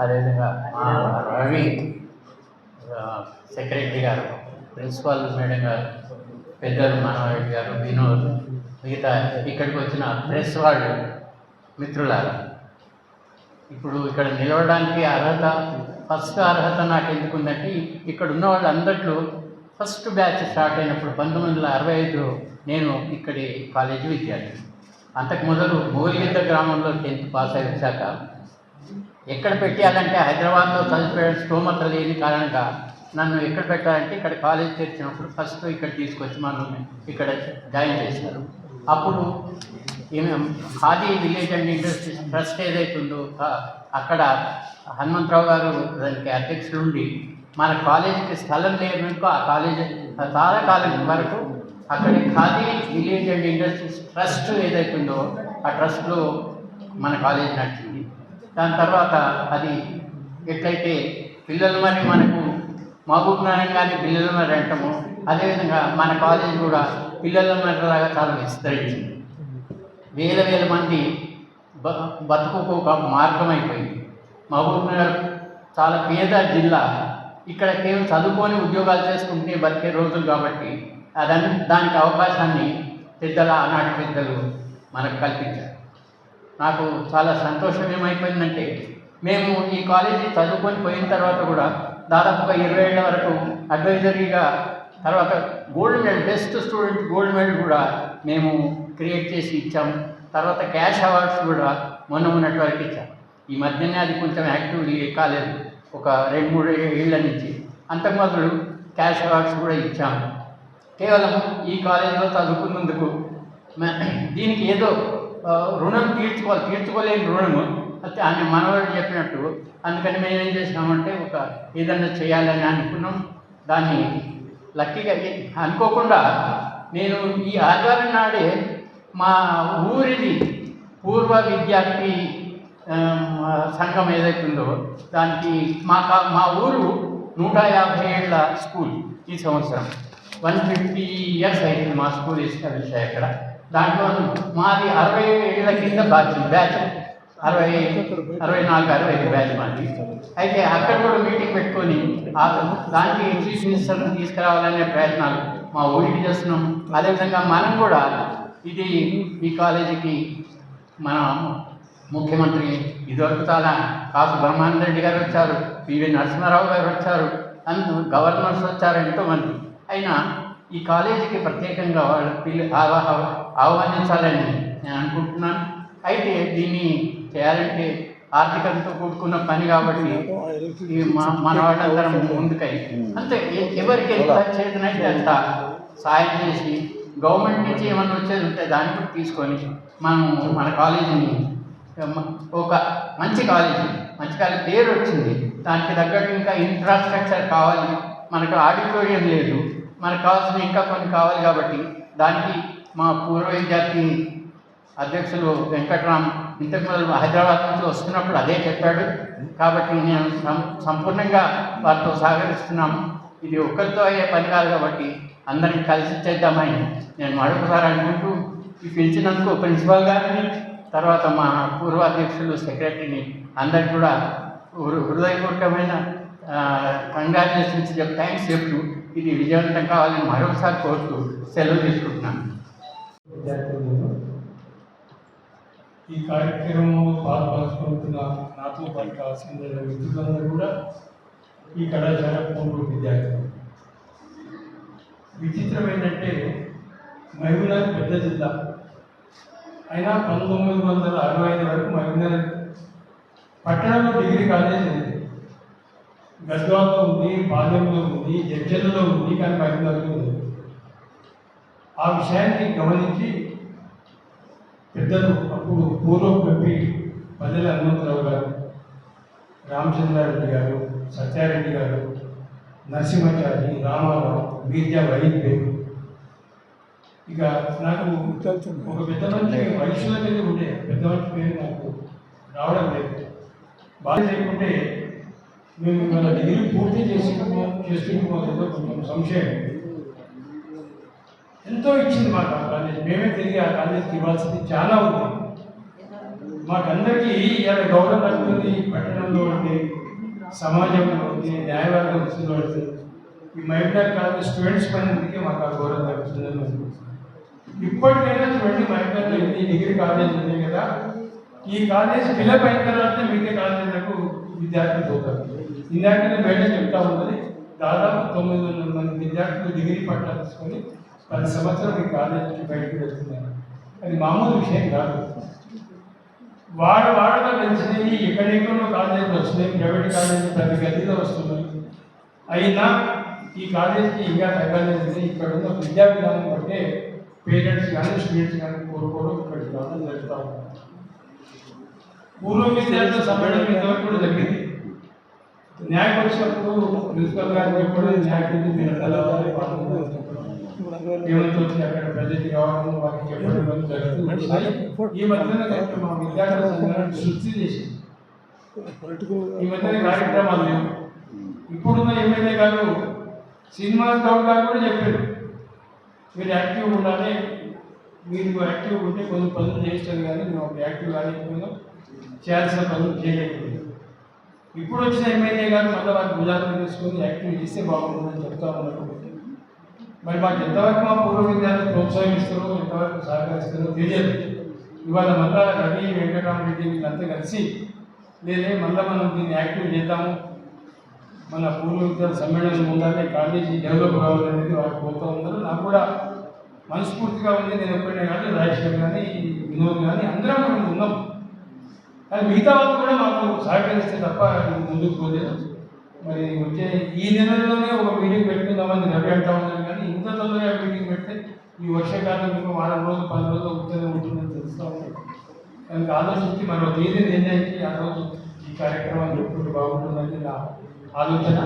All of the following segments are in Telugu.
అదేవిధంగా రవి సెక్రటరీ గారు ప్రిన్సిపాల్ మేడం గారు పెద్దలు మనోహర్ గారు వినోద్ మిగతా ఇక్కడికి వచ్చిన ప్రెస్ వాళ్ళు మిత్రులారా ఇప్పుడు ఇక్కడ నిలవడానికి అర్హత ఫస్ట్ అర్హత నాకు ఎందుకుందంటే ఇక్కడ ఉన్న వాళ్ళందరిలో ఫస్ట్ బ్యాచ్ స్టార్ట్ అయినప్పుడు పంతొమ్మిది వందల అరవై ఐదు నేను ఇక్కడి కాలేజీ విద్యార్థి అంతకు మొదలు మూలిగిద్ద గ్రామంలో టెన్త్ పాస్ అయ్యాక ఎక్కడ పెట్టాలంటే హైదరాబాద్లో చదివిపోయే స్తోమత లేని కారణంగా నన్ను ఎక్కడ పెట్టాలంటే ఇక్కడ కాలేజ్ తెరిచినప్పుడు ఫస్ట్ ఇక్కడ తీసుకొచ్చి మనం ఇక్కడ జాయిన్ చేశారు. అప్పుడు ఏమి Khadi village and industries trust ఏదైతుందో ఉందో అక్కడ హనుమంతరావు గారు దానికి అధ్యక్షుడు ఉండి మన కాలేజీకి స్థలం లేనుకో ఆ కాలేజ్ చాలా కాలం వరకు అక్కడ Khadi village and industries trust ఏదైతుందో ఆ ట్రస్ట్లో మన కాలేజ్ నడిచింది. దాని తర్వాత అది ఎట్లయితే పిల్లలు మరి మనకు మహబూబ్ నగరం కానీ పిల్లల మరి అంటాము అదేవిధంగా మన కాలేజ్ కూడా పిల్లల మరిలాగా చాలా విస్తరించింది. వేల వేల మంది బ బతుకుకు ఒక మార్గం అయిపోయింది మహబూబ్ నగర్ చాలా పేద జిల్లా. ఇక్కడ కేవలం చదువుకొని ఉద్యోగాలు చేసుకుంటే బతికే రోజులు కాబట్టి అదని దానికి అవకాశాన్ని పెద్దల ఆనాటి పెద్దలు మనకు కల్పించారు. నాకు చాలా సంతోషం ఏమైపోయిందంటే మేము ఈ కాలేజీ చదువుకొని పోయిన తర్వాత కూడా దాదాపుగా ఇరవై ఏళ్ళ వరకు అడ్వైజరీగా తర్వాత gold medal best student gold medal కూడా మేము క్రియేట్ చేసి ఇచ్చాము. తర్వాత క్యాష్ అవార్డ్స్ కూడా మొన్న ఉన్నట్టు వరకు ఇచ్చాం. ఈ మధ్యనే అది కొంచెం యాక్టివ్లీ కాలేదు. ఒక రెండు మూడు ఏళ్ళ నుంచి అంతకు మొదలు క్యాష్ అవార్డ్స్ కూడా ఇచ్చాము. కేవలం ఈ కాలేజీలో చదువుకున్నందుకు దీనికి ఏదో రుణం తీర్చుకోవాలి. తీర్చుకోలేని రుణము. అయితే ఆయన మనవాడు చెప్పినట్టు అందుకని మేము ఏం చేసినామంటే ఒక ఏదన్నా చేయాలని అనుకున్నాం. దాన్ని లక్కీగా అనుకోకుండా నేను ఈ ఆదివారం నాడే మా ఊరిది పూర్వ విద్యార్థి సంఘం సంఘం ఏదైతుందో దానికి మా మా ఊరు నూట యాభై ఏళ్ళ స్కూల్ ఈ సంవత్సరం. వన్ ఫిఫ్టీ ఇయర్స్ అయింది మా స్కూల్ ఎస్టాబ్లిష్ అక్కడ దాంట్లో మాది అరవై ఏళ్ళ కింద బ్యాచ్ బ్యాచ్. అరవై అరవై నాలుగు అరవై ఐదు బ్యాచ్ మాది. అయితే అక్కడ కూడా మీటింగ్ పెట్టుకొని దానికి చీఫ్ మినిస్టర్ని తీసుకురావాలనే ప్రయత్నాలు మా ఊరికి చేస్తున్నాం. అదేవిధంగా మనం కూడా ఇది ఈ కాలేజీకి మన ముఖ్యమంత్రి ఇదివరకు చాలా కాసు బ్రహ్మానంద రెడ్డి గారు వచ్చారు పివి నరసింహారావు గారు వచ్చారు అందు గవర్నర్స్ వచ్చారు ఎంతోమంది. అయినా ఈ కాలేజీకి ప్రత్యేకంగా వాళ్ళ పిల్ల ఆహ్వానించాలని నేను అనుకుంటున్నాను. అయితే దీన్ని చేయాలంటే ఆర్థికంతో కూడుకున్న పని కాబట్టి మన వాళ్ళందరం ముందుకై అంతే ఎవరికి ఎంత చేతనైతే అంత సాయం చేసి గవర్నమెంట్ నుంచి ఏమన్నా వచ్చేది ఉంటే దాన్ని కూడా తీసుకొని మనం మన కాలేజీని ఒక మంచి కాలేజీ మంచి కాలేజీ పేరు వచ్చింది. దానికి తగ్గట్టు ఇంకా ఇన్ఫ్రాస్ట్రక్చర్ కావాలి. మనకు ఆడిటోరియం లేదు. మనకు కావాల్సిన ఇంకా కొన్ని కావాలి కాబట్టి దానికి మా పూర్వ విద్యార్థి అధ్యక్షులు వెంకట్రామ్ ఇంతకు ముందు హైదరాబాద్ నుంచి వస్తున్నప్పుడు అదే చెప్పాడు. కాబట్టి నేను సం- సంపూర్ణంగా వారితో సహకరిస్తున్నాము ఇది ఒక్కరితో అయ్యే పని కాదు కాబట్టి అందరిని కలిసి చేద్దామని నేను మరొకసారి అనుకుంటూ పిలిచినందుకు ప్రిన్సిపాల్ గారిని తర్వాత మా పూర్వ అధ్యక్షులు సెక్రటరీని అందరికి కూడా హృదయపూర్వకమైన కంగ్రాచులేషన్స్ చెప్ థ్యాంక్స్ చెప్తూ ఇది విజయవంతం కావాలని మరొకసారి కోరుతూ సెలవు తీసుకుంటున్నాను. ఈ కార్యక్రమంలో పాల్పంచుకుంటున్న నాతో పాటు కావాల్సిన మిత్రులందరూ కూడా ఈ కళాశాల పూర్వ విద్యార్థులు. విచిత్రం ఏంటంటే మహబూబ్నగర్ పెద్ద జిల్లా. అయినా పంతొమ్మిది వందల అరవై ఐదు వరకు మహబూబ్నగర్ పట్టణంలో డిగ్రీ కాలేజ్ ఉంది. గద్వాల్లో ఉంది బాల్యంలో ఉంది జడ్జల్లో ఉంది కానీ బయట ఉంది ఆ విషయాన్ని గమనించి పెద్దలు అప్పుడు పూర్వం ఎంపీ పల్లెల హనుమంతరావు గారు రామచంద్రారెడ్డి గారు సత్యారెడ్డి గారు నరసింహాచారి రామారావు మీర్జా వైద్య ఇక నాకు ఒక పెద్ద మంచి వయసులో మీద ఉండే పెద్ద మంచి పేరు నాకు రావడం లేదు. బాగా లేకుంటే మేము మన డిగ్రీ పూర్తి చేసి చేసుకుంటున్నాం కొంచెం సంశయం. ఎంతో ఇచ్చింది మాకు ఆ కాలేజ్. మేమే తిరిగి ఆ కాలేజీకి ఇవ్వాల్సింది చాలా ఉంది. మాకందరికీ ఇవాళ గౌరవం అవుతుంది పట్టణంలో ఉంటే సమాజంలో ఉంటే న్యాయవాద వృత్తిలో ఉంటే ఈ మైటర్ కాలేజ్ స్టూడెంట్స్ పైనందుకే మాకు ఆ గౌరవం దక్కుతుందని ఇప్పటికైనా చూడండి మైటర్లో ఎన్ని డిగ్రీ కాలేజ్ ఉన్నాయి కదా ఈ కాలేజ్ ఫిలప్ అయిన తర్వాత మిగతా కాలేజీలకు విద్యార్థులు పోతారు. ఇందాకనే బయట చెప్తా ఉన్నది దాదాపు తొమ్మిది వందల మంది విద్యార్థులు డిగ్రీ పట్టాలు తీసుకొని పది సంవత్సరాలు ఈ కాలేజీకి బయటకు వెళ్తున్నారు. అది మామూలు విషయం కాదు. వాడ వాడగా తెలిసినవి ఎక్కడెక్కడో కాలేజీలు వస్తున్నాయి. ప్రైవేట్ కాలేజీలు ప్రతి గదిలో వస్తున్నాయి. అయినా ఈ కాలేజీకి ఇంకా తగ్గలేదు ఇక్కడ ఉన్న విద్యా విధానం బట్టే పేరెంట్స్ కానీ స్టూడెంట్స్ కానీ కోరుకోవడం ఇక్కడికి రావడం జరుగుతూ ఉంది పూర్వ విద్యార్థుల సమ్మేళనం ఇంతవరకు కూడా జరిగింది. న్యాయం వచ్చినప్పుడు ప్రిన్సిపల్ గారు చెప్పడం న్యాయకి మీరు కలవాలి ఏమైతే వచ్చి అక్కడ ప్రజెంట్ కావడం వారికి చెప్పడం ఈ మధ్యన మా విద్యార్థుల సృష్టి చేసి ఈ మధ్యన కార్యక్రమాలు లేవు. ఇప్పుడున్న ఎమ్మెల్యే గారు శ్రీనివాస్ గౌడ్ గారు కూడా చెప్పారు. మీరు యాక్టివ్ ఉండాలి. మీరు యాక్టివ్ ఉంటే కొన్ని పనులు చేస్తారు కానీ మేము యాక్టివ్ కాలేకపోయినా చేయాల్సిన పనులు చేయలేకపోయినాం ఇప్పుడు వచ్చిన ఎమ్మెల్యే గారు మళ్ళీ వారి భుజాలను తీసుకొని యాక్టివ్ చేస్తే బాగుంటుందని చెప్తా ఉన్నారు. మరి మాకు ఎంతవరకు మా పూర్వ విద్యార్థులు ప్రోత్సహిస్తారో ఎంతవరకు సహకరిస్తారో తెలియదు. ఇవాళ మళ్ళా రవి వెంకటరామరెడ్డి వీళ్ళంతా కలిసి లేదే మళ్ళీ మనం దీన్ని యాక్టివ్ చేద్దాము. మన పూర్వ విద్యార్థి సమ్మేళనం ఉండాలి కాలేజీ డెవలప్ కావాలనేది వారు కోరుతూ ఉన్నారు. నాకు కూడా మనస్ఫూర్తిగా ఉంది. నేను ఎప్పుడైనా కానీ రాజశేఖర్ కానీ వినోద్ కానీ అందరం ఉన్నాం. కానీ మిగతా వాళ్ళు కూడా మాకు సహకరిస్తే తప్ప ఇది ముందుకు పోలేదు. మరి వచ్చే ఈ నెలలోనే ఒక మీటింగ్ పెట్టుకుందామని నిలబెడతా ఉన్నాను కానీ ఇంత తొందరగా మీటింగ్ పెడితే ఈ వర్షాకాలం ఇంకో వారం రోజులు పది రోజులు ఉంటూనే ఉంటుందని తెలుస్తా ఉంది. కనుక ఆలోచించి మరో తేదీ నిర్ణయించి ఆ రోజు ఈ కార్యక్రమం చెప్పుకుంటే బాగుంటుందని నా ఆలోచన.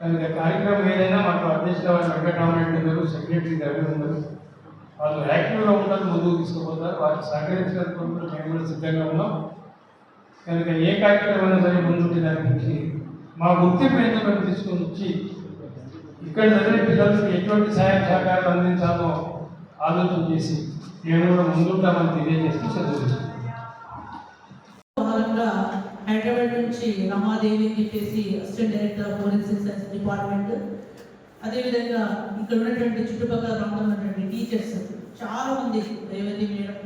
కనుక కార్యక్రమం ఏదైనా మాకు అధ్యక్షుల వారు వెంకటరామరెడ్డి ఉన్నారు సెక్రటరీ గారు ఉన్నారు. వాళ్ళు యాక్టివ్గా ఉంటారు ముందుకు తీసుకుపోతారు. వారికి సహకరించినందుకు కూడా మేము కూడా సిద్ధంగా ఉన్నాం. కనుక ఏ కార్యక్రమం అయినా సరే ముందుంటే దాని గురించి మా గుర్తింపు ఏంటో మేము తీసుకొని వచ్చి ఇక్కడ చదివే పిల్లలకి ఎటువంటి సహాయ సహకారాలు అందించాలో ఆలోచన చేసి మేము కూడా ముందుంటామని తెలియజేసి చదువు హైదరాబాద్ నుంచి రమాదేవి అని చెప్పేసి assistant director of forensic science department అదేవిధంగా ఇక్కడ ఉన్నటువంటి చుట్టుపక్కల ప్రాంతంలో ఉన్నటువంటి టీచర్స్ చాలా మంది రేవతి మేడం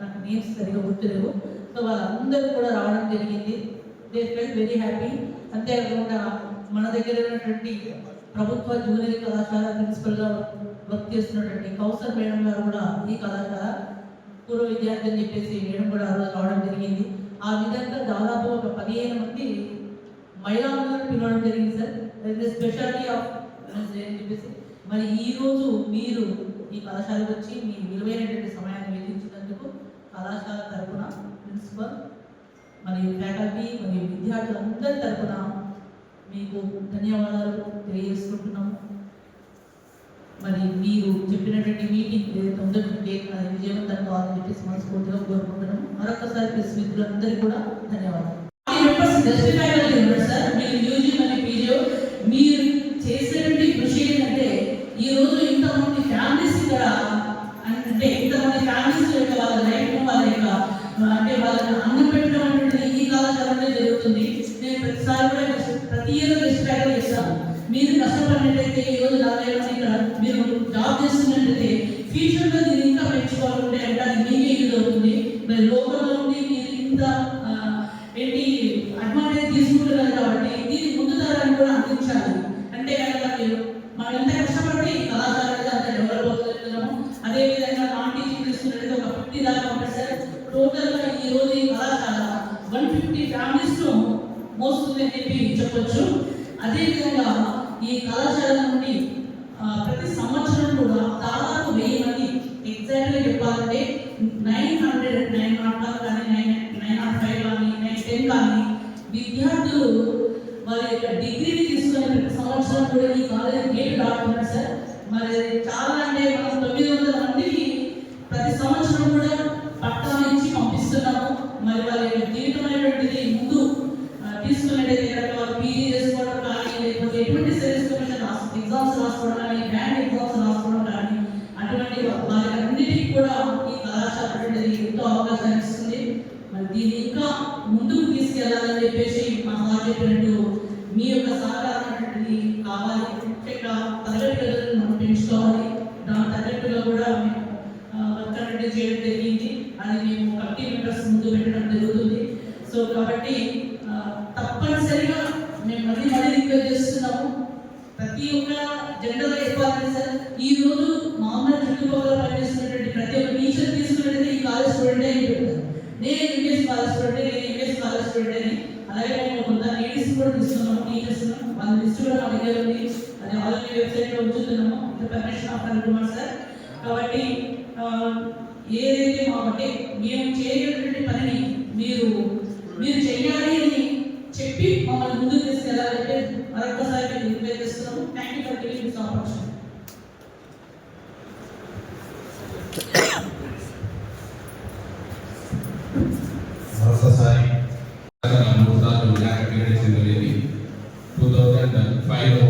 నాకు నేమ్స్ సరిగా గుర్తులేవు. సో వాళ్ళందరూ కూడా రావడం జరిగింది. దే ఫెల్ వెరీ హ్యాపీ అంతేకాకుండా మన దగ్గర ఉన్నటువంటి ప్రభుత్వ జూనియర్ కళాశాల ప్రిన్సిపల్గా వర్క్ చేస్తున్నటువంటి కౌసర్ మేడం గారు కూడా ఈ కళాశాల పూర్వ విద్యార్థి అని చెప్పేసి మేడం కూడా ఆ రోజు రావడం జరిగింది. ఆ విధంగా దాదాపు ఒక పదిహేను మంది మహిళా పిలవడం జరిగింది సార్. స్పెషాలిటీ ఆఫ్ చెప్పేసి మరి ఈ రోజు మీరు ఈ కళాశాలకు వచ్చి మీ విలువైనటువంటి సమయాన్ని వెచ్చించినందుకు కళాశాల తరపున ప్రిన్సిపల్ మరియు ఫ్యాకల్టీ మరియు విద్యార్థులందరి తరఫున మీకు ధన్యవాదాలు తెలియజేసుకుంటున్నాము. మరి మీరు చెప్పినటువంటి మీటింగ్ ఏదైతే ఉందో విజయవంతం కావాలని చెప్పేసి మనస్ఫూర్తిగా కోరుకుంటున్నాం మరొకసారి ప్రెస్ మిత్రులందరికీ కూడా ధన్యవాదాలు. సార్ మీరు యూజీ మరియు పీజీ మీరు చేసేటువంటి కృషి ఏంటంటే ఈ రోజు ఇంతమంది ఫ్యామిలీస్ ఇక్కడ అంటే ఇంతమంది ఫ్యామిలీస్ యొక్క వాళ్ళ లైఫ్ వాళ్ళ యొక్క అంటే వాళ్ళని అన్నం పెట్టడం అనేది ఈ కళాశాలలో జరుగుతుంది. నేను ప్రతిసారి కూడా ప్రతి ఇయర్ కళాశాల ప్రతి సంవత్సరం కూడా దాదాపు వెయ్యి మంది ఎగ్జాక్ట్గా చెప్పాలంటే nine hundred nine naught one కానీ నైన్ నైన్ నాట్ ఫైవ్ కానీ నైన్ టెన్ కానీ విద్యార్థులు వారి యొక్క డిగ్రీని తీసుకునే ప్రతి సంవత్సరం కూడా ఈ కాలేజ్ గేట్ దాటుతున్నారు సార్. మరి చాలా అంటే మనం తొమ్మిది వందల మందికి ప్రతి సంవత్సరం కూడా పట్టాలు ఇచ్చి పంపిస్తున్నాము. మరి వాళ్ళ యొక్క జీవితం అనేటువంటిది ముందు తీసుకునేటైతే వాళ్ళు పీజీ దీన్ని ఇంకా ముందుకు తీసుకెళ్ళాలని చెప్పేసి మా సార్ చెప్పినట్టు మీ యొక్క సహకారం అనేటువంటిది కావాలి. ముఖ్యంగా తరగతి గదులను మనం పెంచుకోవాలి. దాని తగ్గట్టుగా కూడా మేము వర్క్ అనేది చేయడం జరిగింది. అది మేము కమిటీ మెంబర్స్ ముందు పెట్టడం జరుగుతుంది. సో కాబట్టి తప్పనిసరిగా మేము మళ్ళీ మళ్ళీ రిక్వెస్ట్ చేస్తున్నాము. ప్రతి ఒక్క జెండర్ ఎక్వాలిటీ సార్ ఈ రోజు మామూలు చుట్టుపక్కల పనిచేస్తున్నటువంటి ప్రతి ఒక్క టీచర్ తీసుకున్నట్లయితే ఈ కాలేజ్ స్టూడెంట్ అని చెప్తారు నేను ఇంగ్లీష్ కాలేజ్ స్టూడెంట్ నేను ఇంగ్లీష్ అలాగే నేను కొంత లేడీస్ కూడా తీసుకున్నాము టీచర్స్ వాళ్ళ లిస్ట్ కూడా మా దగ్గర ఉంది. అది ఆల్రెడీ వెబ్సైట్లో ఉంచుతున్నాము. Permission of Anukumar sir. కాబట్టి ఏదైతే మా మేము చేయగలిగినటువంటి పనిని మీరు మీరు చేయాలి అని చెప్పి మమ్మల్ని ముందుకు తీసుకెళ్ళాలంటే మరొకసారి మేము రిక్వెస్ట్ చేస్తున్నాము. Thank you for giving this opportunity మరొకసారి మూడు సార్లు ర్యాంక్ క్లియర్ టూ థౌజండ్ ఫైవ్లో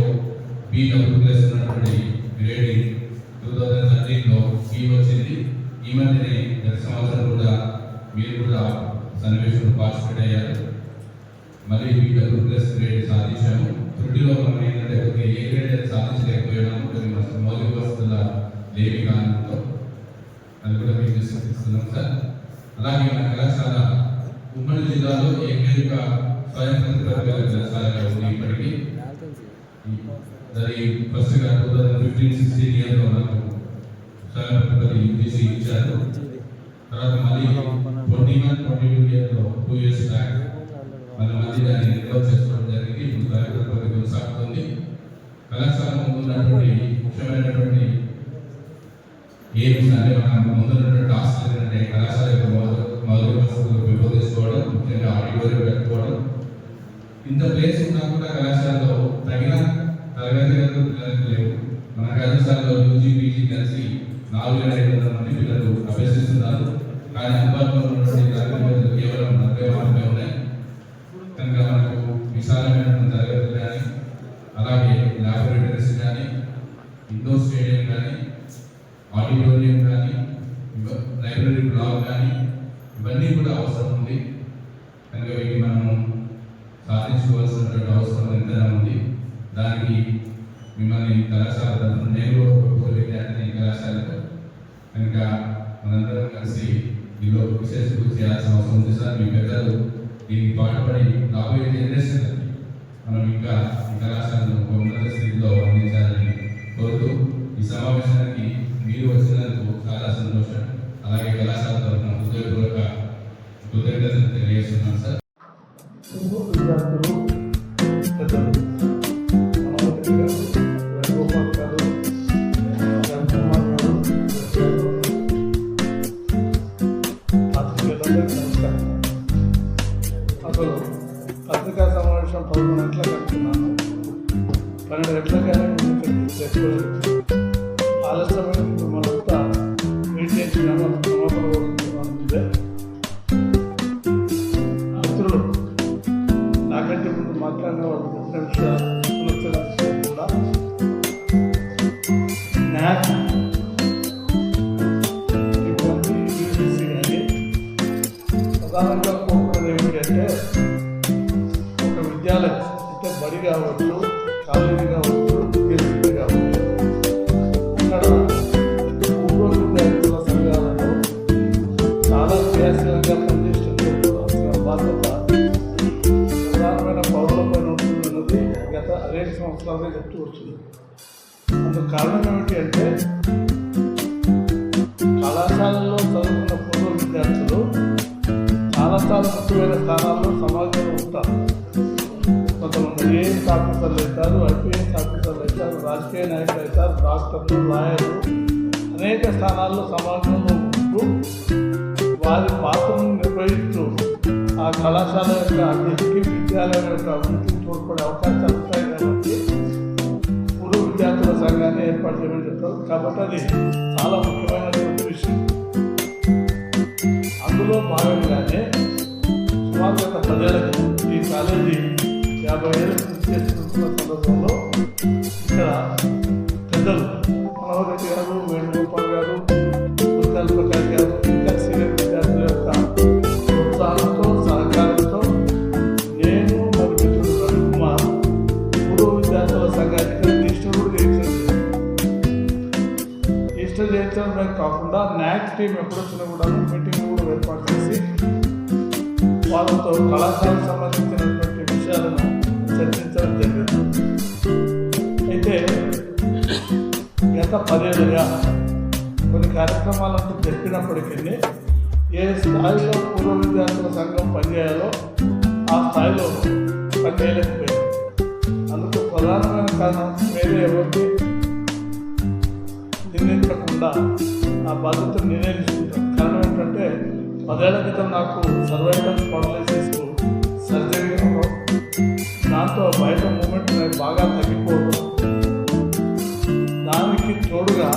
బి డబ్బులు ప్లస్ ఉన్నటువంటి గ్రేడింగ్ టూ థౌజండ్ థర్టీన్లో ఈ వచ్చింది. ఈ మధ్యనే గత సంవత్సరం కూడా మీరు కూడా సన్నివేశంలో పార్టిసిపేట్ అయ్యారు. మరి బి డబ్బులు ప్లస్ గ్రేడ్ సాధించాము. తృటిలో మనం ఏంటంటే ఒక ఏ గ్రేడ్ సాధించలేకపోయాము. కొన్ని మౌలిక వసతుల లేవి కారణంతో అది కూడా మీకు తీసుకొస్తున్నాం సార్. అలాగే మన కళాశాల ఉమ్మడి జిల్లాలో ఏకైక స్వయం ప్రతిభ కళాశాల ఉంది ఇప్పటికీ దాని టూ ఫిఫ్టీన్ సిక్స్టీన్ ఇయర్లో నాకు స్వయం ఇచ్చారు తర్వాత మళ్ళీ ట్వంటీ వన్ ట్వంటీ టూ ఇయర్లో టూ ఇయర్స్ బ్యాక్ మన దాన్ని చేసుకోవడం జరిగింది ఇప్పుడు స్వయం కొనసాగుతుంది కళాశాల ముందు ఉన్నటువంటి ముఖ్యమైనటువంటి ఏ టాస్క్ ఏంటంటే కళాశాల యొక్క వసతులు పెంపొందించుకోవడం ముఖ్యంగా ఆడిటోరియం పెట్టుకోవడం ఇంత ప్లేస్ ఉన్నా కూడా కళాశాలలో తగిన తరగతి గదులు పిల్లలకు లేవు. మన కళాశాలలో యూజీ పీజీ కలిసి నాలుగు వేల ఐదు వందల మంది పిల్లలు అభ్యసిస్తున్నారు. కానీ అందుబాటులో ఉన్నటువంటి తరగతి గదులు కేవలం నలభై మాత్రమే ఉన్నాయి. కనుక మనకు విశాలమైన తరగతులు కానీ అలాగే ల్యాబొరేటరీస్ కానీ ఇండోర్ స్టేడియం కానీ ఆడిటోరియం కానీ లైబ్రరీ బ్లాక్ కానీ ఇవన్నీ కూడా అవసరం ఉంది. కనుక వీటిని మనం సాధించుకోవాల్సినటువంటి అవసరం ఎంతైనా ఉంది. దానికి మిమ్మల్ని కళాశాల తరఫున నేను కూడా విద్యార్థిని ఈ కళాశాలకు కనుక మనందరం కలిసి దీనిలో విశేష కృషి చేయాల్సిన అవసరం ఉంది సార్. మీ పెద్దలు దీనికి పాటుపడి రాబోయే జనరేషన్ మనం ఇంకా ఈ కళాశాలను ఒక ఉన్నత స్థితిలో అందించాలని కోరుతూ ఈ సమావేశానికి మీరు వచ్చినందుకు చాలా సంతోషం. అలాగే కళాశాల తరఫున హృదయపూర్వక కృతజ్ఞతలు తెలియజేస్తున్నాను సార్. విద్యాలయం అంటే బడి కావచ్చు కాలేజీ కావచ్చు యూనివర్సిటీ కావచ్చు ఇక్కడ పూర్వ విద్యార్థుల సంఘాలను చాలా క్రియాశీలంగా పనిచేస్తున్న బాధ్యత ప్రధానమైన పౌరులపై ఉంటున్నది గత అనేక సంవత్సరాలుగా చెప్తూ వస్తుంది. అందుకు కారణం ఏమిటి అంటే కళాశాలలో చదువుకున్న పూర్వ విద్యార్థులు చాలా చాలా ముఖ్యమైన స్థానాల్లో సమాజం ఐఏఎస్ ఆఫీసర్లు అవుతారు ఐపీఎస్ ఆఫీసర్లు అవుతారు రాజకీయ నాయకులు అవుతారు డాక్టర్లు లాయర్లు అనేక స్థానాల్లో సమాజంలో ఉంటూ వారి పాత్రను నిర్వహిస్తూ ఆ కళాశాల యొక్క అభివృద్ధికి విద్యాలయం యొక్క అభివృద్ధికి తోడ్పడే అవకాశాలు ఉంటాయి కాబట్టి పూర్వ విద్యార్థుల సంఘాన్ని ఏర్పాటు చేయమని చెప్తారు. కాబట్టి అది చాలా ముఖ్యమైనటువంటి విషయం. అందులో భాగంగానే సుమారు గత పదేళ్ళకి ఈ కాలేజీ యాభై ఏళ్ళు కృషి చేస్తున్న సందర్భంలో ఇక్కడ పెద్దలు అమరావతి గారు వేణుగోపాల్ గారు ముత్యాల ప్రకాష్ గారు ఇంకా సీనియర్ విద్యార్థుల యొక్క ఉత్సాహంతో సహకారంతో నేను మరియు కుమార్ పూర్వ విద్యార్థుల సంఘానికి కాకుండా నాక్ టీం ఎప్పుడొచ్చినా కూడా మీటింగ్ కూడా ఏర్పాటు చేసి వాళ్ళతో కళాశాలకు సంబంధించిన జరిగింది అయితే గత పదేళ్ళుగా కొన్ని కార్యక్రమాలను జరిపినప్పటికీ ఏ స్థాయిలో పూర్వ విద్యార్థుల సంఘం పనిచేయాలో ఆ స్థాయిలో పనిచేయలేకపోయింది. అందుకు ప్రధానమైన కారణం వేరే ఎవరికి నిర్ణయించకుండా ఆ బాధ్యతను నేనే కారణం ఏంటంటే పదేళ్ళ క్రితం నాకు సర్వైకల్ స్పాండిలైసిస్ సర్జరీ అవ్వడం, బయట మూమెంట్ బాగా తగ్గిపోవడం దానికి తోడుగా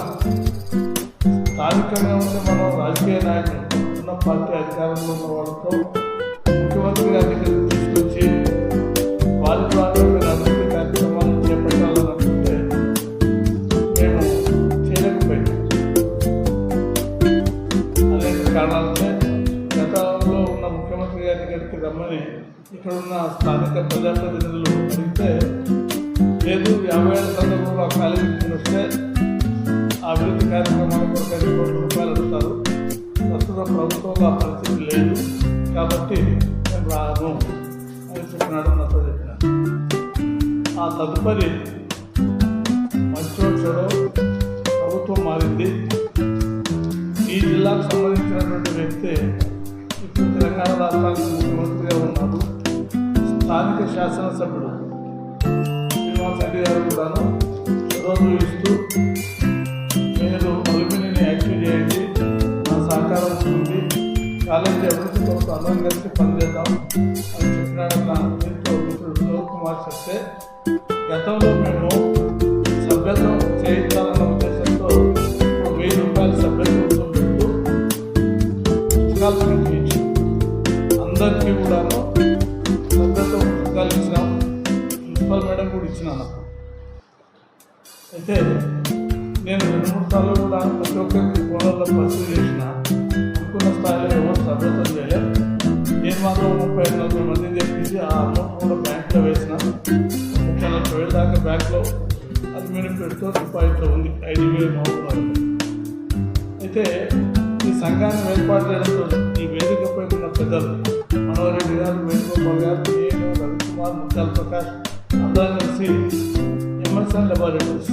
స్థానికంగా ఉండే మనం రాజకీయ నాయకులు ఉన్న పార్టీ అధికారంలో ఉన్న వాళ్ళతో ముఖ్యమంత్రి గారి దగ్గర ఇక్కడ ఉన్న స్థానిక ప్రజాప్రతినిధులు అడిగితే లేదు యాభై ఏళ్ళ సందర్భంలో ఆ కాలేజీకి వస్తే ఆ అభివృద్ధి కార్యక్రమాల కొరకు ఐదు కోట్ల రూపాయలు అడుగుతారు. ప్రస్తుతం ప్రభుత్వంలో ఆ పరిస్థితి లేదు. కాబట్టి నేను రాను అని చెప్పినాడు నాతో చెప్పిన ఆ తదుపరి మంచో చెడో ప్రభుత్వం మారింది. ఈ జిల్లాకు సంబంధించినటువంటి వ్యక్తి ఇప్పుడు తెలంగాణ రాష్ట్రానికి ముఖ్యమంత్రిగా ఉన్నాడు. స్థానిక శాసనసభ్యుడు శ్రీనివాస్ రెడ్డి గారు కూడాను రోజు ఇస్తూ నేను అల్యూమినియం యాక్టివ్ చేయండి నా సహకారం ఉంటుంది కాలేజీ అభివృద్ధి కోసం అందరం కలిసి పనిచేద్దాం అని చెప్పినాడు నా దీంతో మిత్రుడు కుమార్ చెప్తే గతంలో మేము అయితే నేను రెండు మూడు సార్లు కూడా ప్రతి ఒక్కరికి ఫోన్లలో పరిస్థితి చేసిన అనుకున్న స్థాయిలో ఎవరు సభ్యత్వం చేయలేదు. నేను మాత్రం ముప్పై ఐదు నలభై మందిని తెప్పించి ఆ అమౌంట్ కూడా బ్యాంక్లో వేసిన. ముప్పై నలభై వేల దాకా బ్యాంక్లో అది మీరు పెడుతూ డిపాజిట్లో ఉంది ఐదు వేలు మౌంట్ అయితే ఈ సంఘాన్ని ఏర్పాటు చేయడంతో ఈ వేదికపై ఉన్న పెద్దలు మనోహరెడ్డి గారు వేణుగోపాల్ గారు నేను రవికుమార్ ముత్యాల ప్రకాష్ అందరం కలిసి ఎమ్మెల్సన్ లెబారెటరీస్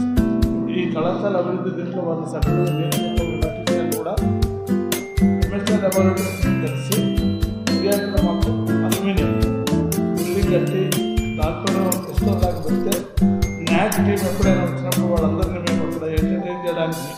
ఈ కళాశాల అభివృద్ధి దీంట్లో వాళ్ళు సభ్యులు నేను కూడా ఎంఎస్ఆర్ డెవలప్మెంట్ కలిసి విద్యార్థులు మాకు అల్యూమినియం బిల్డింగ్ కట్టి దాంట్లో పుస్తకం దాకా పెడితే న్యాక్ టీం ఎప్పుడైనా వచ్చినప్పుడు వాళ్ళందరినీ మేము అక్కడ ఎంటర్టైన్ చేయడానికి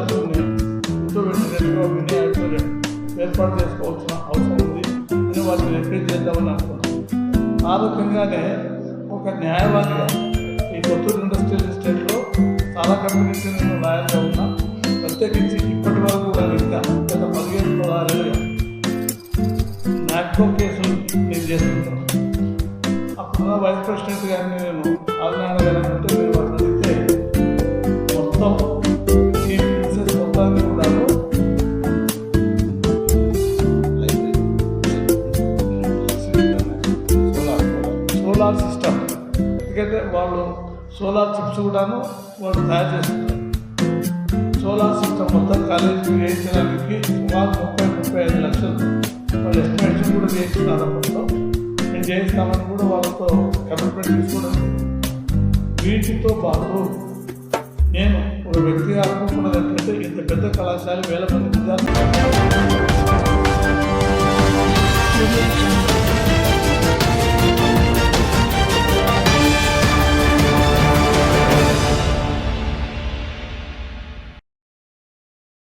విద్యార్థుల్ని కూర్చోబెట్టినట్టుగా ఒక మినీ ఏర్పాటు చేసుకోవాల్సిన అవసరం ఉంది అని వాటిని రిక్వెస్ట్ చేద్దామని అనుకున్నాం ఆ రకంగానే ఒక న్యాయవాదిగా ఈ కొత్తూరు ఇండస్ట్రియల్ ఎస్టేట్లో చాలా కంపెనీస్ నేను లాయర్గా ఉన్నా. ప్రత్యేకించి ఇప్పటి వరకు కానీ ఇంకా గత పదిహేను పదహారేళ్ళుగా నాట్కో కేసులు నేను చేస్తున్నాను. అప్పుడు వైస్ ప్రెసిడెంట్ గారిని నేను ఆజ్ఞాన గారు అంటే మీరు అడిగితే మొత్తం సోలార్ సిస్టమ్. ఎందుకంటే వాళ్ళు సోలార్ చిప్స్ కూడాను వాళ్ళు తయారు చేస్తున్నారు. సోలార్ సిస్టమ్ మొత్తం కాలేజీకి వేయించడానికి సుమారు ముప్పై ముప్పై ఐదు లక్షలు. వాళ్ళు ఎస్టిమేషన్ కూడా చేస్తున్నారు అప్పట్లో నేను చేయిస్తామని కూడా వాళ్ళతో కమిట్మెంట్ తీసుకోవడం వీటితో పాటు నేను ఒక వ్యక్తిగా అనుకుంటున్నది ఏంటంటే ఇంత పెద్ద కళాశాల వేల మంది విద్యార్థులు